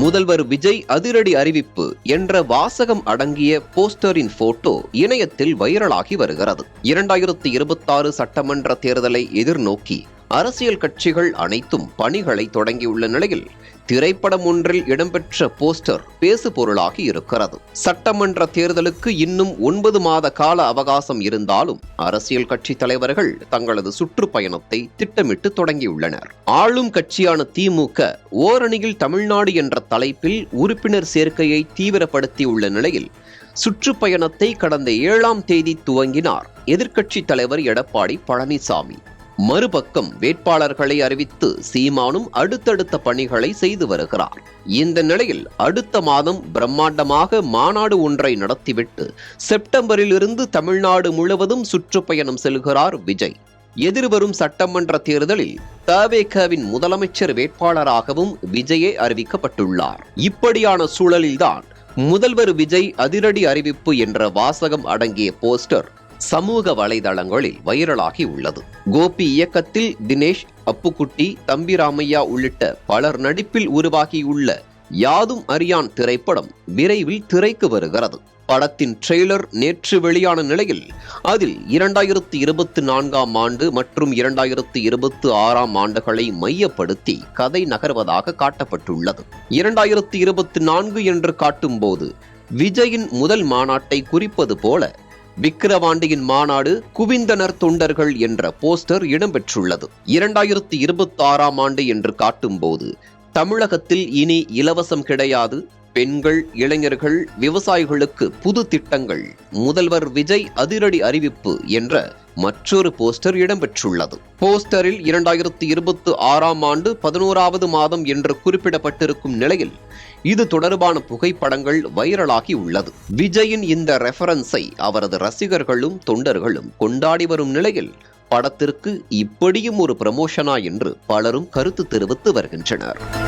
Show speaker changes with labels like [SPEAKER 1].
[SPEAKER 1] முதல்வர் விஜய் அதிரடி அறிவிப்பு என்ற வாசகம் அடங்கிய போஸ்டரின் போட்டோ இணையத்தில் வைரலாகி வருகிறது. இரண்டாயிரத்தி இருபத்தாறு சட்டமன்ற தேர்தலை எதிர்நோக்கி அரசியல் கட்சிகள் அனைத்தும் பணிகளை தொடங்கியுள்ள நிலையில் திரைப்படம் ஒன்றில் இடம்பெற்ற போஸ்டர் பேசு பொருளாகி இருக்கிறது. சட்டமன்ற தேர்தலுக்கு இன்னும் ஒன்பது மாத கால அவகாசம் இருந்தாலும் அரசியல் கட்சி தலைவர்கள் தங்களது சுற்றுப்பயணத்தை திட்டமிட்டு தொடங்கியுள்ளனர். ஆளும் கட்சியான திமுக ஓரணியில் தமிழ்நாடு என்ற தலைப்பில் உறுப்பினர் சேர்க்கையை தீவிரப்படுத்தியுள்ள நிலையில் சுற்றுப்பயணத்தை கடந்த ஏழாம் தேதி துவங்கினார். எதிர்க்கட்சி தலைவர் எடப்பாடி பழனிசாமி. மறுபக்கம் வேட்பாளர்களை அறிவித்து சீமானும் அடுத்தடுத்த பணிகளை செய்து வருகிறார். இந்த நிலையில் அடுத்த மாதம் பிரம்மாண்டமாக மாநாடு ஒன்றை நடத்திவிட்டு செப்டம்பரில் இருந்து தமிழ்நாடு முழுவதும் சுற்றுப்பயணம் செல்கிறார் விஜய். எதிர்வரும் சட்டமன்ற தேர்தலில் தவேகவின் முதலமைச்சர் வேட்பாளராகவும் விஜயே அறிவிக்கப்பட்டுள்ளார். இப்படியான சூழலில்தான் முதல்வர் விஜய் அதிரடி அறிவிப்பு என்ற வாசகம் அடங்கிய போஸ்டர் சமூக வலைதளங்களில் வைரலாகி உள்ளது. கோபி இயக்கத்தில் தினேஷ் அப்புக்குட்டி தம்பி ராமையா உள்ளிட்ட பலர் நடிப்பில் உருவாகியுள்ள யாதும் அறியான் திரைப்படம் விரைவில் திரைக்கு வருகிறது. படத்தின் ட்ரெய்லர் நேற்று வெளியான நிலையில் அதில் இரண்டாயிரத்து இருபத்தி நான்காம் ஆண்டு மற்றும் இரண்டாயிரத்து இருபத்தி ஆறாம் ஆண்டுகளை மையப்படுத்தி கதை நகர்வதாக காட்டப்பட்டுள்ளது. இரண்டாயிரத்து இருபத்தி நான்கு என்று காட்டும்போது விஜயின் முதல் மாநாட்டை குறிப்பது போல விக்கிரவாண்டியின் மாநாடு குவிந்தனர் தொண்டர்கள் என்ற போஸ்டர் இடம்பெற்றுள்ளது. இரண்டாயிரத்தி இருபத்தி ஆறாம் ஆண்டு என்று காட்டும்போது தமிழகத்தில் இனி இலவசம் கிடையாது. பெண்கள் இளைஞர்கள் விவசாயிகளுக்கு புது திட்டங்கள். முதல்வர் விஜய் அதிரடி அறிவிப்பு என்ற மற்றொரு போஸ்டர் இடம்பெற்றுள்ளது. போஸ்டரில் இரண்டாயிரத்தி இருபத்தி ஆறாம் ஆண்டு பதினோராவது மாதம் என்று குறிப்பிடப்பட்டிருக்கும் நிலையில் இது தொடர்பான புகைப்படங்கள் வைரலாகி உள்ளது. விஜயின் இந்த ரெஃபரன்ஸை அவரது ரசிகர்களும் தொண்டர்களும் கொண்டாடி வரும் நிலையில் படத்திற்கு இப்படியும் ஒரு ப்ரமோஷனா என்று பலரும் கருத்து தெரிவித்து வருகின்றனர்.